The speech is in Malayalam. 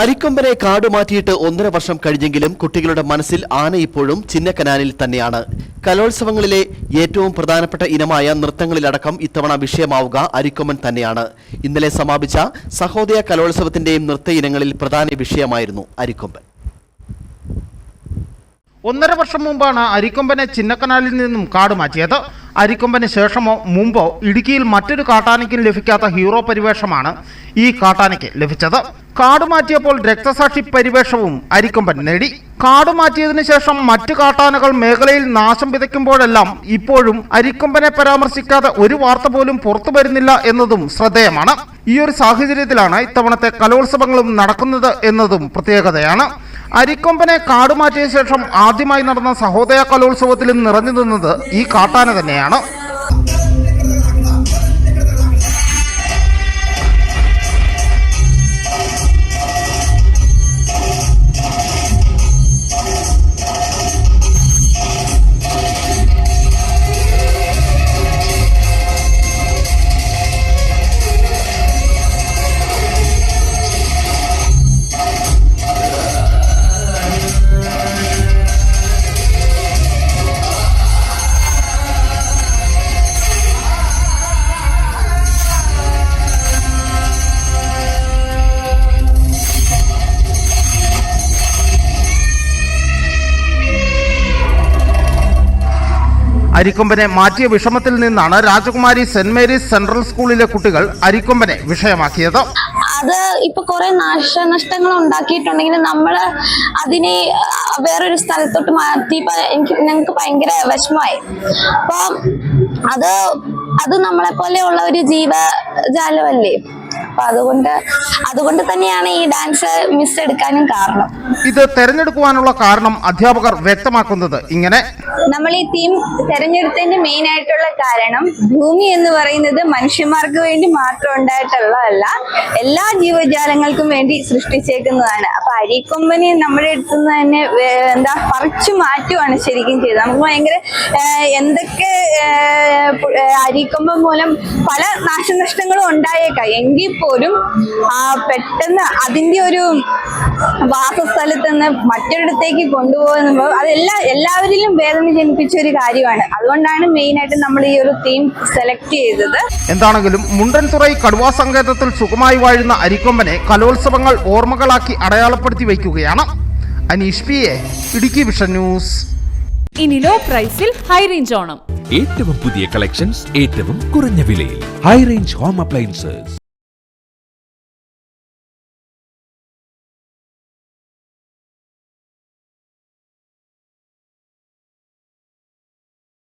അരിക്കൊമ്പനെ കാട് മാറ്റിയിട്ട് ഒന്നര വർഷം കഴിഞ്ഞെങ്കിലും കുട്ടികളുടെ മനസ്സിൽ ആന ഇപ്പോഴും ചിന്നക്കനാലിൽ തന്നെയാണ്. കലോത്സവങ്ങളിലെ ഏറ്റവും പ്രധാനപ്പെട്ട ഇനമായ നൃത്തങ്ങളിലടക്കം ഇത്തവണ വിഷയമാവുക അരിക്കൊമ്പൻ തന്നെയാണ്. ഇന്നലെ സമാപിച്ച സഹോദയ കലോത്സവത്തിന്റെയും നൃത്ത ഇനങ്ങളിൽ പ്രധാന വിഷയമായിരുന്നു അരിക്കൊമ്പൻ. ഒന്നര വർഷം മുമ്പാണ് അരിക്കൊമ്പനെ ചിന്നക്കനാലിൽ നിന്നും കാട് മാറ്റിയത് അരിക്കൊമ്പന് ശേഷമോ മുമ്പോ ഇടുക്കിയിൽ മറ്റൊരു കാട്ടാനയ്ക്കും ലഭിക്കാത്ത ഹീറോ പരിവേഷമാണ് ഈ കാട്ടാനയ്ക്ക് ലഭിച്ചത്. കാട് മാറ്റിയപ്പോൾ രക്തസാക്ഷി പരിവേഷവും അരിക്കൊമ്പൻ നേടി. കാട് മാറ്റിയതിനു ശേഷം മറ്റു കാട്ടാനകൾ മേഖലയിൽ നാശം വിതയ്ക്കുമ്പോഴെല്ലാം ഇപ്പോഴും അരിക്കൊമ്പനെ പരാമർശിക്കാതെ ഒരു വാർത്ത പോലും പുറത്തു വരുന്നില്ല എന്നതും ശ്രദ്ധേയമാണ്. ഈ ഒരു സാഹചര്യത്തിലാണ് ഇത്തവണത്തെ കലോത്സവങ്ങളും നടക്കുന്നത് എന്നതും പ്രത്യേകതയാണ്. അരിക്കൊമ്പനെ കാടുമാറ്റിയ ശേഷം ആദ്യമായി നടന്ന സഹോദയ കലോത്സവത്തിലും നിറഞ്ഞു നിന്നത് ഈ കാട്ടാന തന്നെയാണ്. അരിക്കൊമ്പനെ മാറ്റിയ വിഷമത്തിൽ നിന്നാണ് രാജകുമാരി സെന്റ് മേരീസ് സെൻട്രൽ സ്കൂളിലെ കുട്ടികൾ അരിക്കൊമ്പനെ വിഷയമാക്കിയത്. അത് ഇപ്പൊ കുറെ നാശനഷ്ടങ്ങൾ ഉണ്ടാക്കിയിട്ടുണ്ടെങ്കിൽ നമ്മൾ അതിനെ വേറൊരു സ്ഥലത്തോട്ട് മാറ്റി. എനിക്ക് ഞങ്ങൾക്ക് ഭയങ്കര വിഷമമായി. അപ്പൊ അത് അത് നമ്മളെ പോലെയുള്ള ഒരു ജീവജാലമല്ലേ? അപ്പൊ അതുകൊണ്ട് അതുകൊണ്ട് തന്നെയാണ് ഈ ഡാൻസ് മിസ് എടുക്കാനും കാരണം. ഇത് തെരഞ്ഞെടുക്കുവാനുള്ള കാരണം അധ്യാപകർ വ്യക്തമാക്കുന്നത്. ഇങ്ങനെ. നമ്മൾ ഈ തീം തെരഞ്ഞെടുത്തതിന്റെ മെയിൻ ആയിട്ടുള്ള കാരണം ഭൂമി എന്ന് പറയുന്നത് മനുഷ്യന്മാർക്ക് വേണ്ടി മാത്രം ഉണ്ടായിട്ടുള്ളതല്ല എല്ലാ ജീവജാലങ്ങൾക്കും വേണ്ടി സൃഷ്ടിച്ചേക്കുന്നതാണ്. അപ്പൊ അരിക്കൊമ്പനെ നമ്മുടെ അടുത്ത് നിന്ന് തന്നെ എന്താ പറിച്ചു മാറ്റുവാണ് ശരിക്കും ചെയ്തത്. നമുക്ക് ഭയങ്കര എന്തൊക്കെ അരിക്കൊമ്പൻ മൂലം പല നാശനഷ്ടങ്ങളും ഉണ്ടായേക്കാം. എങ്കിൽ പോലും ആ പെട്ടെന്ന് അതിന്റെ ഒരു വാസസ്ഥലത്ത് നിന്ന് മറ്റൊരിടത്തേക്ക് കൊണ്ടുപോകുമ്പോൾ അതെല്ലാ എല്ലാവരിലും വേദന ജനിപ്പിച്ച ഒരു കാര്യമാണ്. അതുകൊണ്ടാണ് മെയിൻ ആയിട്ട് നമ്മൾ ഈ ഒരു തീം സെലക്ട് ചെയ്തത്. എന്താണെങ്കിലും മുണ്ടൻതുറൈ കടുവാ സങ്കേതത്തിൽ സുഖമായി വാഴുന്ന അരിക്കൊമ്പനെ കലോത്സവങ്ങൾ ഓർമ്മകളാക്കി അടയാളപ്പെടുത്തി വയ്ക്കുകയാണ്. Aneesh P A Idukki vision news. ഇനി ലോ പ്രൈസിൽ ഹൈ റേഞ്ച് ഓണം. ഏറ്റവും പുതിയ കളക്ഷൻസ് ഏറ്റവും കുറഞ്ഞ വിലയിൽ. High range home appliances